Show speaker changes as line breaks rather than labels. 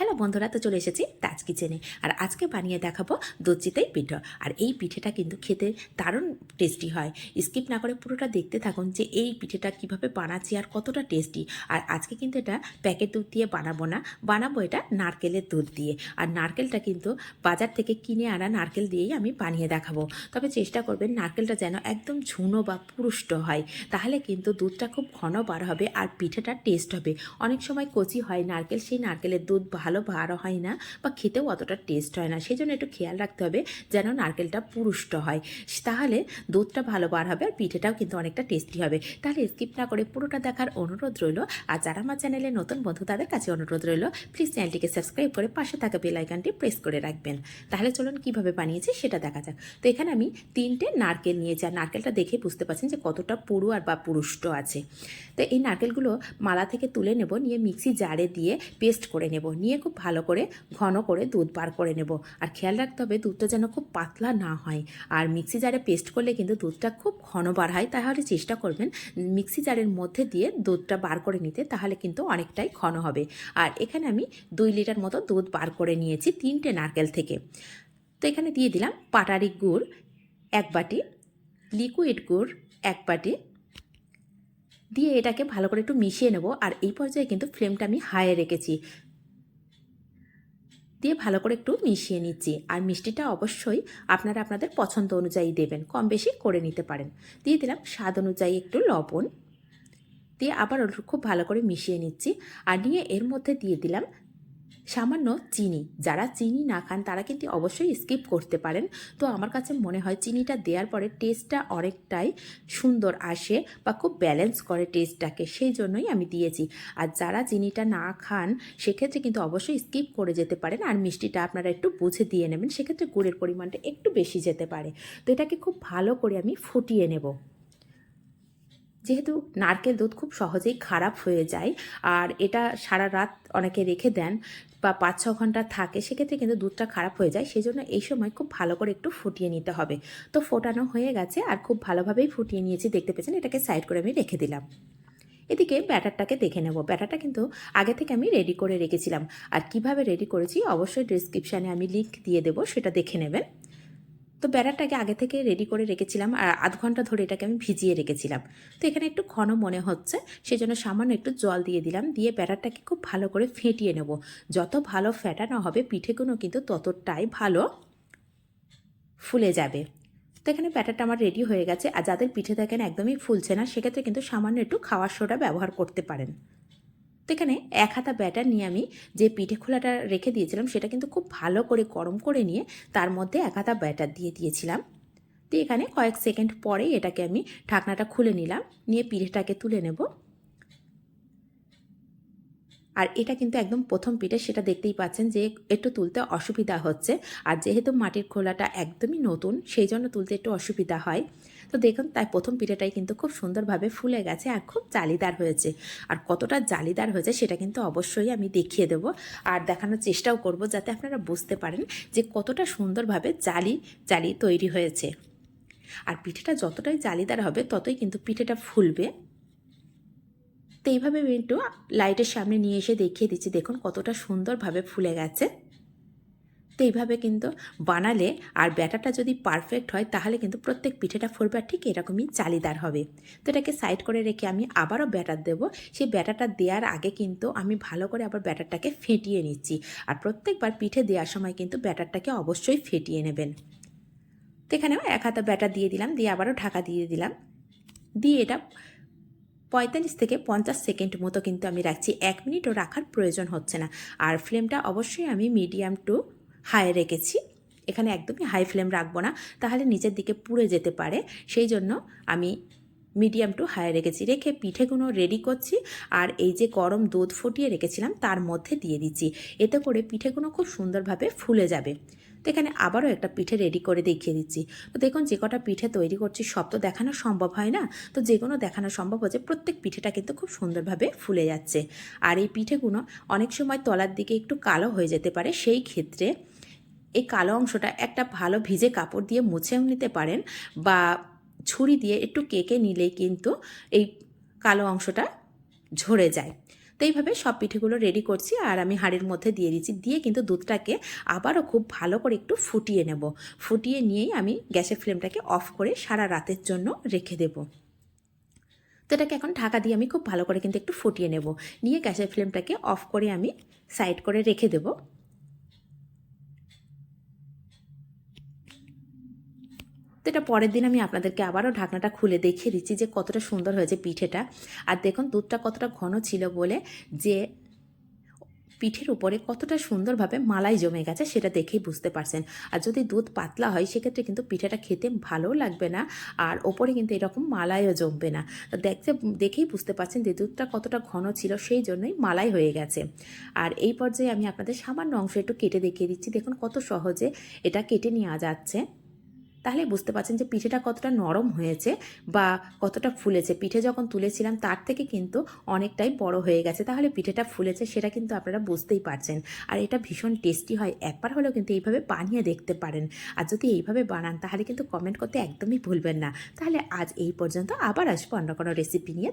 Hello বন্ধুরা, তো চলে এসেছি তাজ কিচেনে আর আজকে বানিয়ে দেখাবো দুধ চিতাই পিঠা। আর এই পিঠেটা কিন্তু খেতে দারুণ টেস্টি হয়। স্কিপ না করে পুরোটা দেখতে থাকুন যে এই পিঠেটা কীভাবে বানাচ্ছি আর কতটা টেস্টি আর আজকে কিন্তু এটা প্যাকেট দুধ দিয়ে বানাবো না, বানাবো এটা নারকেলের দুধ দিয়ে। আর নারকেলটা কিন্তু বাজার থেকে কিনে আনা নারকেল দিয়েই আমি বানিয়ে দেখাবো। তবে চেষ্টা করবেন নারকেলটা যেন একদম ঝুনো বা পুরুষ্ট হয়। তাহলে কিন্তু দুধটা খুব ঘন বার হবে আর পিঠেটা টেস্ট হবে। অনেক সময় কচি হয় নারকেল, সেই নারকেলের দুধ ভালো বার হয় না বা খেতেও অতটা টেস্ট হয় না। সেই জন্য একটু খেয়াল রাখতে হবে যেন নারকেলটা পুরুষ্ট হয়। তাহলে দুধটা ভালো বার হবে আর পিঠেটাও কিন্তু অনেকটা টেস্টি হবে। তাহলে স্কিপ না করে পুরোটা দেখার অনুরোধ রইল। আর যারা আমার চ্যানেলে নতুন বন্ধু, তাদের কাছে অনুরোধ রইল প্লিজ চ্যানেলটিকে সাবস্ক্রাইব করে পাশে থাকা বেল প্রেস করে রাখবেন। তাহলে চলুন কীভাবে বানিয়েছি সেটা দেখা যাক। তো এখানে আমি তিনটে নারকেল নিয়েছি। আর নারকেলটা দেখে বুঝতে পারছেন যে কতটা পুরু আর বা পুরুষ্ট আছে। তো এই নারকেলগুলো মালা থেকে তুলে নেব, নিয়ে মিক্সি জারে দিয়ে পেস্ট করে নেব। নিয়ে খুব ভালো করে ঘন করে দুধ বার করে নেব। আর খেয়াল রাখতে হবে দুধটা যেন খুব পাতলা না হয়। আর মিক্সি জারে পেস্ট করলে কিন্তু দুধটা খুব ঘন বার হয়। তাহলে চেষ্টা করবেন মিক্সি জারের মধ্যে দিয়ে দুধটা বার করে নিতে, তাহলে কিন্তু অনেকটাই ঘন হবে। আর এখানে আমি দুই লিটার মতো দুধ বার করে নিয়েছি তিনটে নারকেল থেকে। তো এখানে দিয়ে দিলাম পাটারি গুড় এক বাটি, লিকুইড গুড় এক বাটি। দিয়ে এটাকে ভালো করে একটু মিশিয়ে নেব। আর এই পর্যায়ে কিন্তু ফ্লেমটা আমি হাইয়ে রেখেছি। দিয়ে ভালো করে একটু মিশিয়ে নিচ্ছি। আর মিষ্টিটা অবশ্যই আপনারা আপনাদের পছন্দ অনুযায়ী দেবেন, কম বেশি করে নিতে পারেন। দিয়ে দিলাম স্বাদ অনুযায়ী একটু লবণ। দিয়ে আবার খুব ভালো করে মিশিয়ে নিচ্ছি। আর নিয়ে এর মধ্যে দিয়ে দিলাম সামান্য চিনি। যারা চিনি না খান, তারা কিন্তু অবশ্যই স্কিপ করতে পারেন। তো আমার কাছে মনে হয় চিনিটা দেওয়ার পরে টেস্টটা অনেকটাই সুন্দর আসে বা খুব ব্যালেন্স করে টেস্টটাকে সেই জন্যই আমি দিয়েছি। আর যারা চিনিটা না খান, সেক্ষেত্রে কিন্তু অবশ্যই স্কিপ করে যেতে পারেন। আর মিষ্টিটা আপনারা একটু বুঝে দিয়ে নেবেন, সেক্ষেত্রে গুড়ের পরিমাণটা একটু বেশি যেতে পারে। তো এটাকে খুব ভালো করে আমি ফুটিয়ে নেব। যেহেতু নারকেল দুধ খুব সহজেই খারাপ হয়ে যায়, আর এটা সারা রাত অনেকে রেখে দেন বা পাঁচ, ছ ঘণ্টা থাকে, সেক্ষেত্রে কিন্তু দুধটা খারাপ হয়ে যায়। সেই জন্য এই সময় খুব ভালো করে একটু ফুটিয়ে নিতে হবে। তো ফোটানো হয়ে গেছে আর খুব ভালোভাবেই ফুটিয়ে নিয়েছি। দেখতে পেয়েছেন, এটাকে সাইড করে আমি রেখে দিলাম। এদিকে ব্যাটারটাকে দেখে নেব। ব্যাটারটা কিন্তু আগে থেকে আমি রেডি করে রেখেছিলাম। আর কীভাবে রেডি করেছি, অবশ্যই ডিসক্রিপশানে আমি লিঙ্ক দিয়ে দেবো, সেটা দেখে নেবেন। তো ব্যাটারটাকে আগে থেকে রেডি করে রেখেছিলাম আর আধ ঘণ্টা ধরে এটাকে আমি ভিজিয়ে রেখেছিলাম। তো এখানে একটু ঘন মনে হচ্ছে সেই জন্য সামান্য একটু জল দিয়ে দিলাম, দিয়ে ব্যাটারটাকে খুব ভালো করে ফেটিয়ে নেব। যত ভালো ফেটানো হবে, পিঠেগুলো কিন্তু ততটাই ভালো ফুলে যাবে। তো এখানে ব্যাটারটা আমার রেডি হয়ে গেছে, আর যাদের পিঠে দেখেন একদমই ফুলছে না, সেক্ষেত্রে কিন্তু সামান্য একটু খাওয়ার সোডা ব্যবহার করতে পারেন। তো এখানে এক হাতা ব্যাটার নিয়ে আমি যে পিঠে খোলাটা রেখে দিয়েছিলাম, সেটা কিন্তু খুব ভালো করে গরম করে নিয়ে তার মধ্যে এক হাতা ব্যাটার দিয়ে দিয়েছিলাম। তো এখানে কয়েক সেকেন্ড পরেই এটাকে আমি ঢাকনাটা খুলে নিলাম, নিয়ে পিঠেটাকে তুলে নেব। আর এটা কিন্তু একদম প্রথম পিঠে, সেটা দেখতেই পাচ্ছেন যে একটু তুলতে অসুবিধা হচ্ছে। আর যেহেতু মাটির খোলাটা একদমই নতুন, সেই জন্য তুলতে একটু অসুবিধা হয়। তো দেখুন, তাই প্রথম পিঠেটাই কিন্তু খুব সুন্দরভাবে ফুলে গেছে আর খুব জালিদার হয়েছে। আর কতটা জালিদার হয়েছে সেটা কিন্তু অবশ্যই আমি দেখিয়ে দেব। আর দেখানোর চেষ্টাও করব যাতে আপনারা বুঝতে পারেন যে কতটা সুন্দরভাবে জালি জালি তৈরি হয়েছে। আর পিঠেটা যতটাই জালিদার হবে ততই কিন্তু পিঠেটা ফুলবে। তো এইভাবে একটু লাইটের সামনে নিয়ে এসে দেখিয়ে দিচ্ছি। দেখুন কতটা সুন্দরভাবে ফুলে গেছে। তো এইভাবে কিন্তু বানালে আর ব্যাটারটা যদি পারফেক্ট হয়, তাহলে কিন্তু প্রত্যেক পিঠেটা ফুলবে ঠিক এরকমই চালিদার হবে। তো এটাকে সাইড করে রেখে আমি আবারও ব্যাটার দেবো। সেই ব্যাটারটা দেওয়ার আগে কিন্তু আমি ভালো করে আবার ব্যাটারটাকে ফেটিয়ে নিচ্ছি। আর প্রত্যেকবার পিঠে দেওয়ার সময় কিন্তু ব্যাটারটাকে অবশ্যই ফেটিয়ে নেবেন। তো এখানেও এক হাতা ব্যাটার দিয়ে দিলাম, দিয়ে আবারও ঢাকা দিয়ে দিলাম। দিয়ে এটা পঁয়তাল্লিশ থেকে পঞ্চাশ সেকেন্ড মতো কিন্তু আমি রাখছি। এক মিনিটও রাখার প্রয়োজন হচ্ছে না। আর ফ্লেমটা অবশ্যই আমি মিডিয়াম টু হাই রেখেছি। এখানে একদমই হাই ফ্লেম রাখব না, তাহলে নিচের দিকে পুড়ে যেতে পারে। সেই জন্য আমি মিডিয়াম টু হাই রেখেছি। রেখে পিঠেগুলো রেডি করছি আর এই যে গরম দুধ ফুটিয়ে রেখেছিলাম, তার মধ্যে দিয়ে দিচ্ছি। এতে করে পিঠেগুলো খুব সুন্দরভাবে ফুলে যাবে। তো এখানে আবারও একটা পিঠে রেডি করে দেখিয়ে দিচ্ছি। তো দেখুন, যে কটা পিঠে তৈরি করছি, সব তো দেখানো সম্ভব হয় না। তো যে কোনো দেখানো সম্ভব হচ্ছে প্রত্যেক পিঠেটা কিন্তু খুব সুন্দরভাবে ফুলে যাচ্ছে। আর এই পিঠেগুলো অনেক সময় তলার দিকে একটু কালো হয়ে যেতে পারে, সেই ক্ষেত্রে এই কালো অংশটা একটা ভালো ভিজে কাপড় দিয়ে মুছেও নিতে পারেন বা ছুরি দিয়ে একটু কেকে নিলেই কিন্তু এই কালো অংশটা ঝরে যায়। তো এইভাবে সব পিঠেগুলো রেডি করছি আর আমি হাঁড়ির মধ্যে দিয়ে দিচ্ছি। দিয়ে কিন্তু দুধটাকে আবারও খুব ভালো করে একটু ফুটিয়ে নেব। ফুটিয়ে নিয়েই আমি গ্যাসের ফ্লেমটাকে অফ করে সারা রাতের জন্য রেখে দেবো। তো এটাকে এখন ঢাকা দিয়ে আমি খুব ভালো করে কিন্তু একটু ফুটিয়ে নেব। নিয়ে গ্যাসের ফ্লেমটাকে অফ করে আমি সাইড করে রেখে দেব। এটা পরের দিন আমি আপনাদেরকে আবারও ঢাকনাটা খুলে দেখিয়ে দিচ্ছি যে কতটা সুন্দর হয়েছে পিঠেটা। আর দেখুন, দুধটা কতটা ঘন ছিল বলে যে পিঠের উপরে কতটা সুন্দরভাবে মালাই জমে গেছে সেটা দেখেই বুঝতে পারছেন। আর যদি দুধ পাতলা হয়, সেক্ষেত্রে কিন্তু পিঠেটা খেতে ভালোও লাগবে না আর ওপরে কিন্তু এরকম মালাইও জমবে না। দেখতে, দেখেই বুঝতে পারছেন যে দুধটা কতটা ঘন ছিল, সেই জন্যই মালাই হয়ে গেছে। আর এই পর্যায়ে আমি আপনাদের সামান্য অংশ একটু কেটে দেখিয়ে দিচ্ছি। দেখুন কত সহজে এটা কেটে নেওয়া যাচ্ছে। তাহলে বুঝতে পারছেন যে পিঠেটা কতটা নরম হয়েছে বা কতটা ফুলেছে। পিঠে যখন তুলেছিলাম তার থেকে কিন্তু অনেকটাই বড় হয়ে গেছে। তাহলে পিঠেটা ফুলেছে সেটা কিন্তু আপনারা বুঝতেই পারছেন। আর এটা ভীষণ টেস্টি হয়। একবার হলেও কিন্তু এইভাবে বানিয়ে দেখতে পারেন। আর যদি এইভাবে বানান তাহলে কিন্তু কমেন্ট করতে একদমই ভুলবেন না। তাহলে আজ এই পর্যন্ত আবার আসব অন্য কোনো রেসিপি নিয়ে।